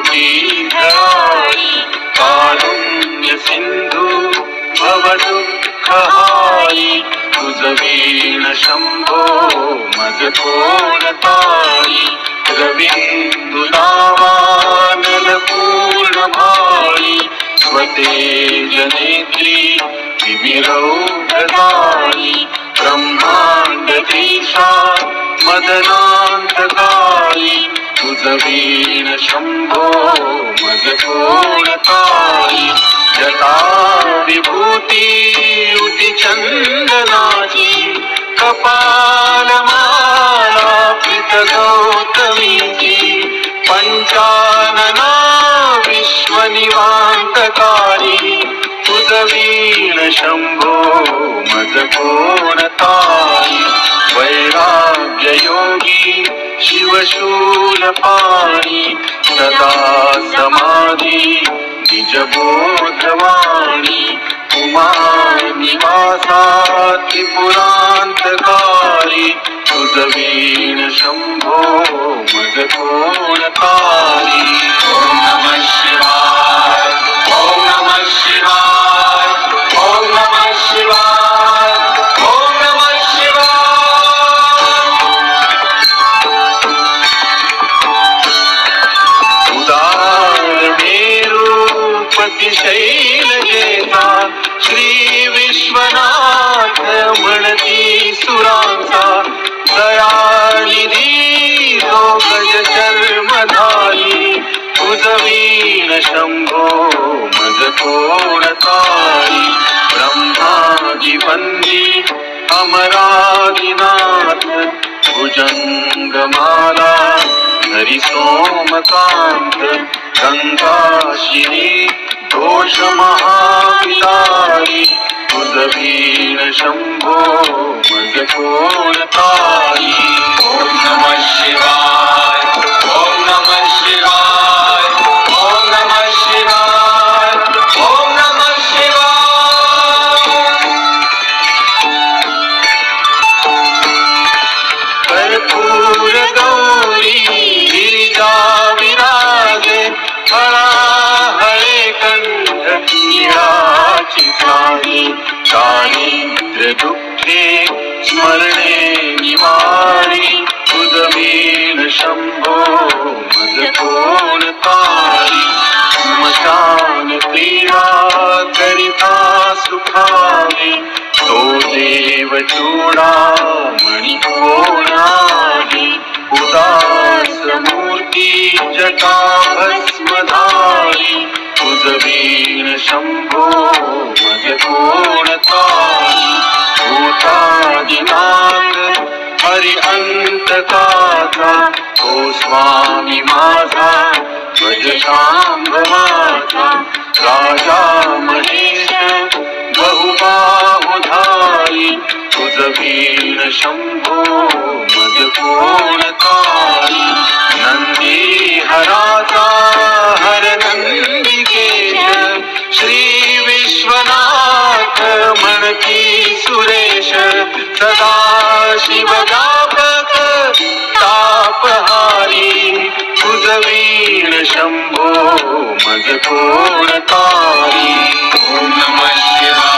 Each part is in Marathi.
ऊटीधायि कारुण्यसिन्धु भवदुःखहायि कुजवीण शम्भो मदकोरतायि रवीन्दुनामा। शंभो मज कोणताय वैराग्य योगी शिवशूल पाणी सदा समाधी निज बोधवाणी उमा निवासा त्रिपुरांतकारी विश्वनाथ म्हणती सुरांचा दयानिधी जो गज चर्मधारी तुझवीण शंभो मज कोण ब्रह्मादि बंदी अमरादिनाथ भुजंगमाला हरि सोमकांत गंगाशिरी दोष महाविदारी. बुधवीर शम्भो मदकोणतायि ॐ नमः शिवाय। चूडामणिकोणानि उदासमूर्ति जटाभस्मधारि कुजवीण शम्भो मजकोणतानि भूतादिनाथ हरि राजा महेश बहुबाहुधारी तुझ वीण शंभो मज कोण तारी नंदी हराचा हर नंदिकेश श्री विश्वनाथ म्हणती सुरेश सदा शिव तापहारी तुझ वीण शंभो मज कोण तारी ओम नमः शिवाय।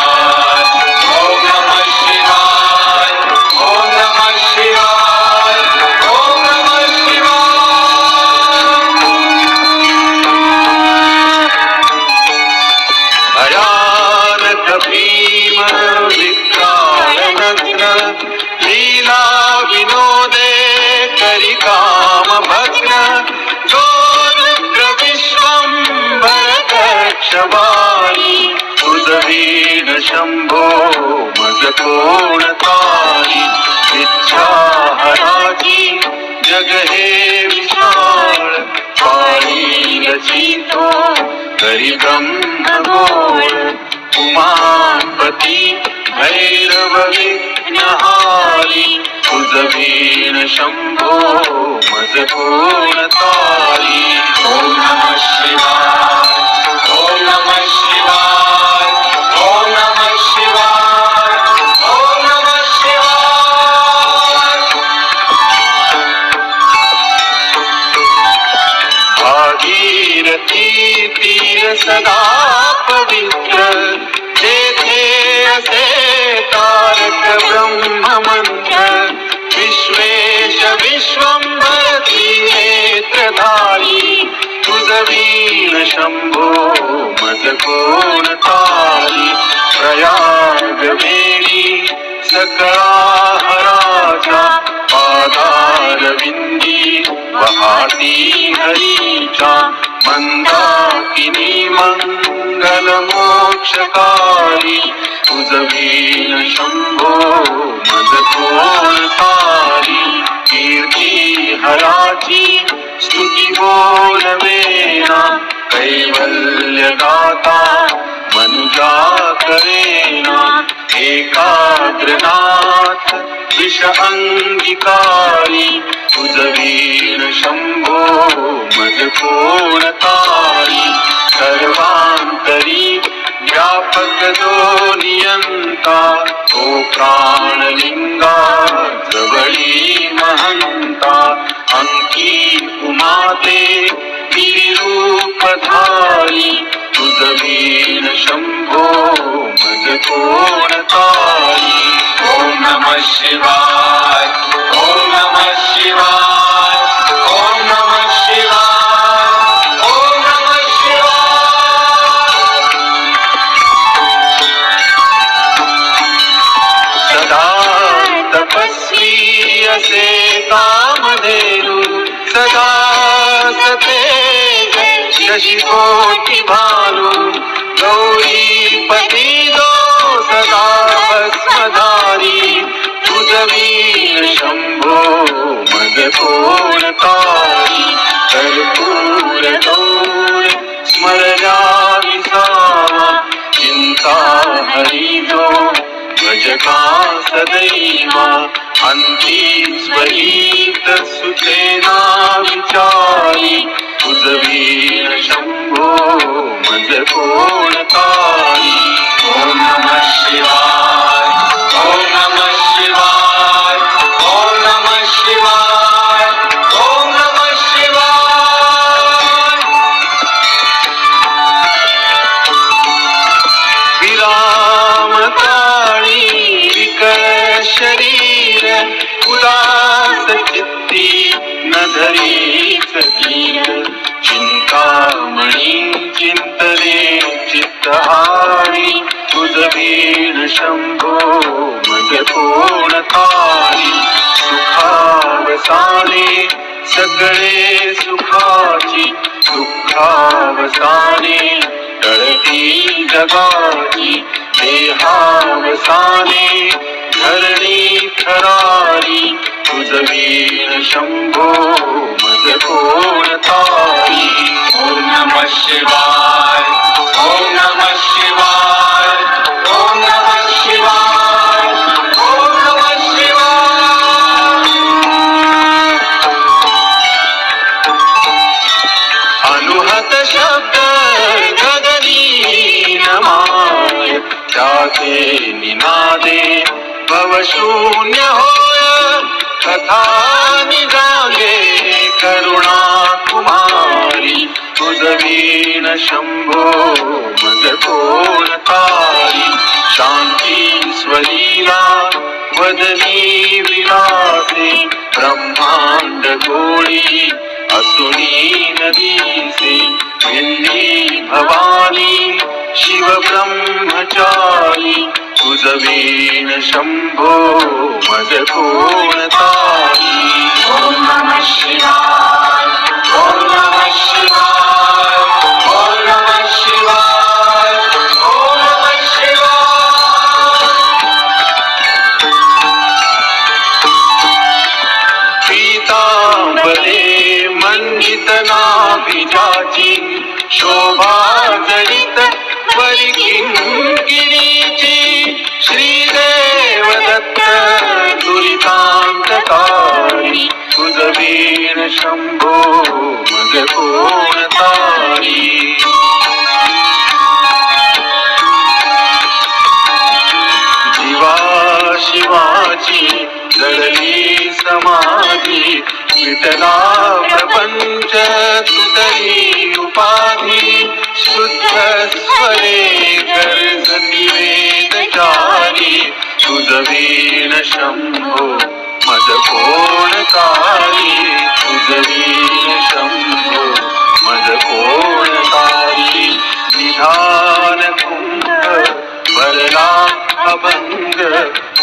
तुझ शंभो मज कोण तारी इच्छा हराची जग हे विशाळ पाळी रचितो तरी ब्रह्म गोळ उमापती भैरव विघ्नहारी तुझ वीण शंभो मज कोण नवीन शंभो मज कोण तारी प्रयाग वेणी सकळा हराचा पादारविंदी वहाती हरीचा मंदाकिनी मंगल मोक्षकारी तुझ शंभो स्तुती बोलवेना कैवल्य गाता मनुजा करेना एकाग्रनाथ विष अंगिकारी तुझ शंभो मज कोण सर्वांतरी व्यापक जो नियंता तो प्राणलिंगा जवळी महंता अंकी उमाते रूपधारी तुझ वीण शंभो मज कोण तारी ओम नम शिवाय ओम नम शिवाय मोति भानु, गौरी पति गो सदा भस्मधारी तुजवीर शंभो मद कोणकारी कर्पूर गौर स्मरयामि सामा चिंता हरिदो भजका सदैवा अन्ति स्वरीत सुतेना विचारी। तुझ वीर शंभो मज कोण तारी ओम नम शिवाय. कोण तारी? सुखावसाने सगळे सुखाची दुःखावसाने टळती जगाची देहावसाने धरणी थरारी तुझवीर शंभो मज कोण तारी? ओम नम शिवाय ओम नम शिवाय. तुझ शम्भो शंभो मज कोण शांती स्वलीला वदनी विलासे ब्रह्मांड गोळी असुनी नदीसे दिल्ली भवानी शिव ब्रह्मचारी तुझ शंभो मज ओम शिवाय। शंभो मदकोणतारी शिवा शिवाची लडली समाधी वितला प्रपञ्च सुतली उपाधि शुद्धस्वरे कर्जति वेदचारी सुदवीण शम्भो मज कोण तारी शंभो? मज कोण तारी निधान कुंभ वरला अभंग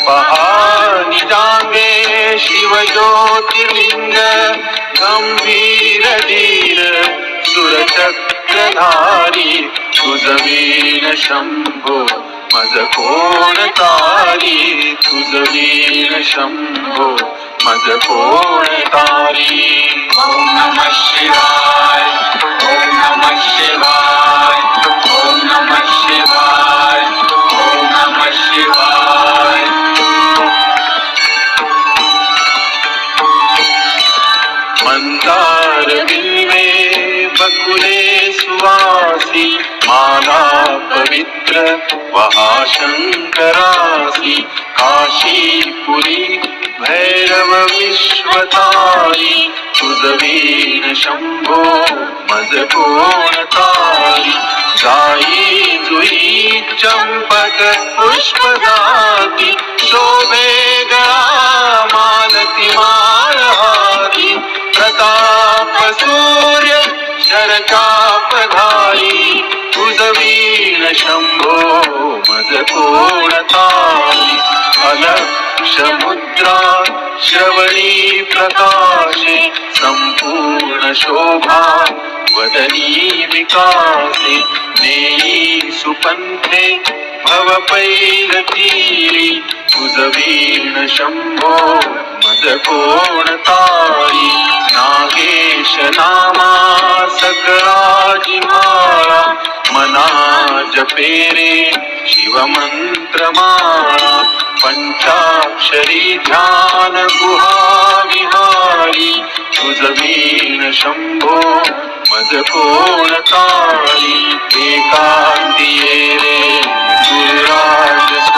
पहानी जांगे शिव ज्योतिर्लिंग। गंभीर धीर सुरचक्रधारी तुझवीन शंभो। मज कोण तारी तुझवीन शंभो मज कोण तारी ओम नमः शिवाय ओम नमः शिवाय ओम नमः शिवाय ओम नमः शिवाय। मंदार बिल्वे बकुले सुवासी माला पवित्र वहा शंकरासी काशीपुरी भैरव विश्वतारी तुझवीन शंभो मज कोण तारी जाई चंपक पुष्प जाती शोभे गळा मालती मालहारी गूढता अलक्षमुद्रा श्रवणी प्रकाशे सम्पूर्णशोभा वदनी विकासे नेयी सुपन्थे भवपैरतीरि कुजवीर्ण शम्भो मदकोणतारि नागेश नामा सकराजिमारा मना जपेरे शिव मंत्र जपे रे शिवमन्त्रमा पञ्चाक्षरी ध्यानगुहाविहारी सुजवीन शम्भो मदकोणकाली एकान्तिये रे दुर्राज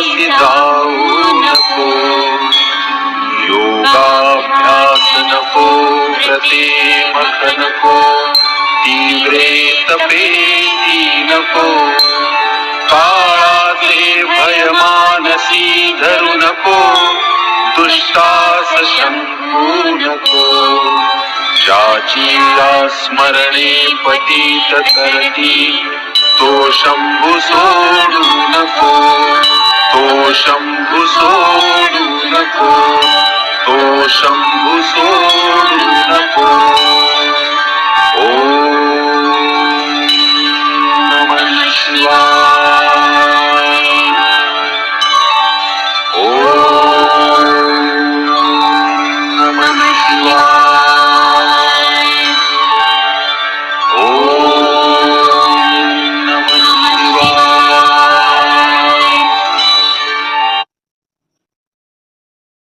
जाऊ नको योगाभ्यास नको प्रतिमक नको तीव्रे तपेती नको काळाचे भय मानसी धरू नको दुष्टास शंभू नको ज्याची स्मरणे पतित करती तो शंभू सोडू नको तो शंभू सोडू नको तो शंभू सोडू नको